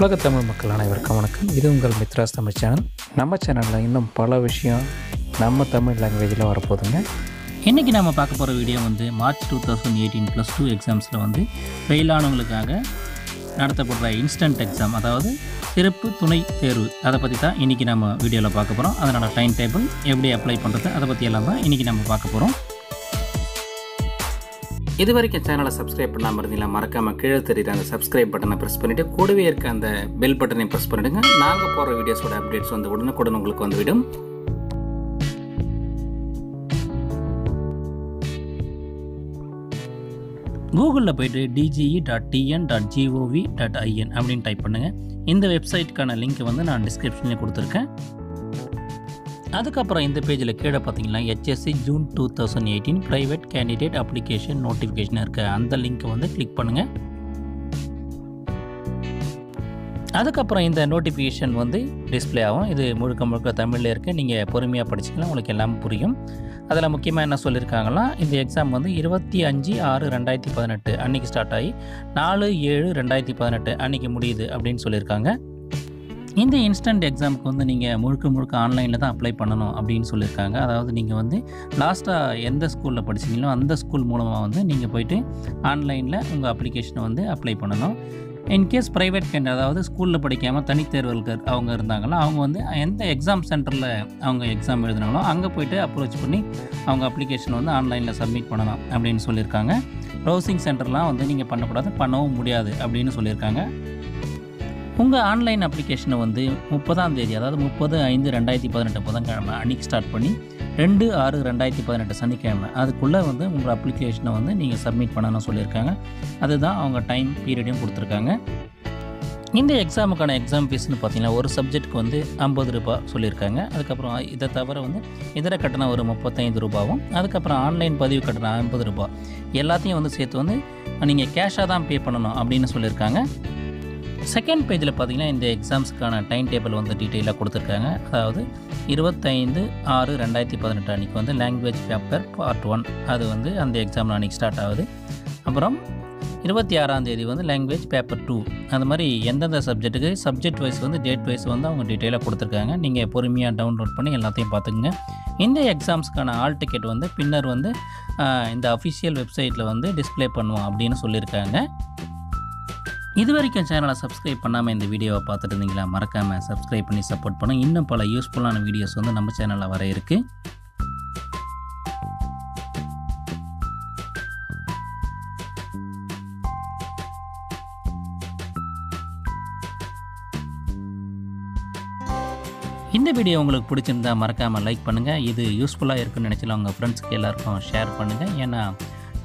உலக தமிழ் மக்கள் அனைவருக்கும் வணக்கம். இது உங்கள் மித்ராஸ் தமிழ் சேனல். நம்ம சேனலில் இன்னும் பல விஷயம் நம்ம தமிழ் லாங்குவேஜில் வரப்போகுதுங்க. இன்றைக்கி நம்ம பார்க்க போகிற வீடியோ வந்து March two thousand eighteen plus two எக்ஸாம்ஸில் வந்து ஃபெயில் ஆனவங்களுக்காக நடத்தப்படுற இன்ஸ்டன்ட் எக்ஸாம் அதாவது சிறப்பு துணை தேர்வு. அதை பற்றி தான் இன்றைக்கி நம்ம வீடியோவில் பார்க்க போகிறோம் அதனோட டைம் டேபிள் எப்படி அப்ளை பண்ணுறது அதை பற்றி எல்லாம் தான் இன்றைக்கி நம்ம பார்க்க போகிறோம் இது வரைக்கும் சேனலை சப்ஸ்கிரைப் பண்ணாமல் இருந்தீங்களா மறக்காமல் கீழே தெரியுற அந்த சப்ஸ்கிரைப் பட்டனை ப்ரெஸ் பண்ணிவிட்டு கூடவே இருக்க அந்த பெல் பட்டனை ப்ரெஸ் பண்ணிவிடுங்க நாங்கள் போகிற வீடியோஸோட அப்டேட்ஸ் வந்து உடனுக்குடன் உங்களுக்கு வந்துவிடும். கூகுளில் போய்ட்டு DGE dot TN dot gov dot IN அப்படின்னு டைப் பண்ணுங்கள் இந்த வெப்சைட்டுக்கான லிங்க் வந்து நான் டிஸ்கிரிப்ஷனில் கொடுத்துருக்கேன். அதுக்கப்புறம் இந்த பேஜில் கீழே பார்த்தீங்கன்னா HSC June two thousand eighteen private candidate application notification இருக்க. அந்த லிங்க்கை வந்து கிளிக் பண்ணுங்கள் அதுக்கப்புறம் இந்த நோட்டிஃபிகேஷன் வந்து டிஸ்ப்ளே ஆகும். இது முழுக்க முழுக்க தமிழில் இருக்குது நீங்கள் பொறுமையாக படிச்சிக்கலாம் உங்களுக்கு எல்லாம் புரியும். அதில் முக்கியமாக என்ன சொல்லியிருக்காங்கன்னா இந்த எக்ஸாம் வந்து இருபத்தி அஞ்சு ஆறு ரெண்டாயிரத்தி பதினெட்டு அன்றைக்கி ஸ்டார்ட் ஆகி நாலு ஏழு ரெண்டாயிரத்தி பதினெட்டு அன்றைக்கி முடியுது அப்படின்னு சொல்லியிருக்காங்க இந்த இன்ஸ்டன்ட் எக்ஸாமுக்கு வந்து நீங்கள் முழுக்க முழுக்க ஆன்லைனில் தான் அப்ளை பண்ணணும் அப்படின்னு சொல்லியிருக்காங்க. அதாவது நீங்கள் வந்து லாஸ்ட்டாக எந்த ஸ்கூலில் படிச்சிங்களோ அந்த ஸ்கூல் மூலமாக வந்து நீங்கள் போயிட்டு ஆன்லைனில் உங்கள் அப்ளிகேஷனை வந்து அப்ளை பண்ணணும். இன்கேஸ் ப்ரைவேட் கேண்ட் அதாவது ஸ்கூலில் படிக்காமல் தனித்தேர்வுகளுக்கு அவங்க இருந்தாங்கன்னா அவங்க வந்து எந்த எக்ஸாம் சென்டரில் அவங்க எக்ஸாம் எழுதினாங்களோ அங்கே போயிட்டு அப்ரோச் பண்ணி அவங்க அப்ளிகேஷன் வந்து ஆன்லைனில் சப்மிட் பண்ணலாம் அப்படின்னு சொல்லியிருக்காங்க. ப்ரௌசிங் சென்டர்லாம் வந்து நீங்கள் பண்ணக்கூடாது பண்ணவும் முடியாது அப்படின்னு சொல்லியிருக்காங்க. உங்கள் ஆன்லைன் அப்ளிகேஷனை வந்து முப்பதாம் தேதி அதாவது முப்பது ஐந்து ரெண்டாயிரத்தி பதினெட்டு புதன்கிழமை அன்றைக்கி ஸ்டார்ட் பண்ணி ரெண்டு ஆறு ரெண்டாயிரத்தி பதினெட்டு சனிக்கிழமை. அதுக்குள்ளே வந்து உங்கள் அப்ளிகேஷனை வந்து நீங்கள் சப்மிட் பண்ணணும்னு சொல்லியிருக்காங்க. அதுதான் அவங்க டைம் பீரியடையும் கொடுத்துருக்காங்க. இந்த எக்ஸாமுக்கான எக்ஸாம் ஃபீஸ்னு பார்த்தீங்கன்னா ஒரு சப்ஜெக்ட்க்கு வந்து ஐம்பது ரூபா சொல்லியிருக்காங்க. அதுக்கப்புறம் இதை தவிர வந்து இதர கட்டணம் ஒரு முப்பத்தைந்து ரூபாவும் அதுக்கப்புறம் ஆன்லைன் பதிவு கட்டணம் ஐம்பது ரூபாய் எல்லாத்தையும் வந்து சேர்த்து வந்து நீங்கள் கேஷாக தான் பே பண்ணணும் அப்படின்னு சொல்லியிருக்காங்க. செகண்ட் பேஜில் பார்த்தீங்கன்னா இந்த எக்ஸாம்ஸ்க்கான டைம் டேபிள் வந்து டீட்டெயிலாக கொடுத்துருக்காங்க. அதாவது இருபத்தைந்து ஆறு ரெண்டாயிரத்தி பதினெட்டு அன்றைக்கி வந்து லாங்குவேஜ் பேப்பர் பார்ட் ஒன் அது வந்து அந்த எக்ஸாம் அன்றைக்கி ஸ்டார்ட் ஆகுது. அப்புறம் இருபத்தி ஆறாம் தேதி வந்து லாங்குவேஜ் பேப்பர் டூ அந்த மாதிரி எந்தெந்த சப்ஜெக்ட்டுக்கு சப்ஜெக்ட் வைஸ் வந்து டேட் வைஸ் வந்து அவங்க டீட்டெயிலாக கொடுத்துருக்காங்க. நீங்கள் பொறுமையாக டவுன்லோட் பண்ணி எல்லாத்தையும் பார்த்துக்குங்க இந்த எக்ஸாம்ஸ்க்கான ஆல் டிக்கெட் வந்து பின்னர் வந்து இந்த அஃபிஷியல் வெப்சைட்டில் வந்து டிஸ்ப்ளே பண்ணுவோம் அப்படின்னு சொல்லியிருக்காங்க. இது வரைக்கும் சேனலை சப்ஸ்கிரைப் பண்ணாமல் இந்த வீடியோவை பார்த்துட்டு இருந்தீங்களா மறக்காமல் சப்ஸ்கிரைப் பண்ணி சப்போர்ட் பண்ணுங்க. இன்னும் பல யூஸ்ஃபுல்லான வீடியோஸ் வந்து நம்ம சேனலில் வர இருக்குது இந்த வீடியோ உங்களுக்கு பிடிச்சிருந்தா மறக்காமல் லைக் பண்ணுங்கள் இது யூஸ்ஃபுல்லாக இருக்குன்னு நினச்சல உங்கள் ஃப்ரெண்ட்ஸ்க்கு எல்லாருக்கும் ஷேர் பண்ணுங்கள் ஏன்னா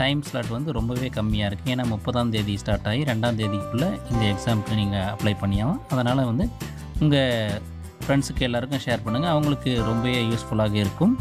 டைம் ஸ்லாட் வந்து ரொம்பவே கம்மியாக இருக்குது ஏன்னா முப்பதாம் தேதி ஸ்டார்ட் ஆகி ரெண்டாம் தேதிக்குள்ளே இந்த எக்ஸாமுக்கு நீங்கள் அப்ளை பண்ணியாகும் அதனால் வந்து உங்கள் ஃப்ரெண்ட்ஸுக்கு எல்லாருக்கும் ஷேர் பண்ணுங்கள் அவங்களுக்கு ரொம்பவே யூஸ்ஃபுல்லாக இருக்கும்.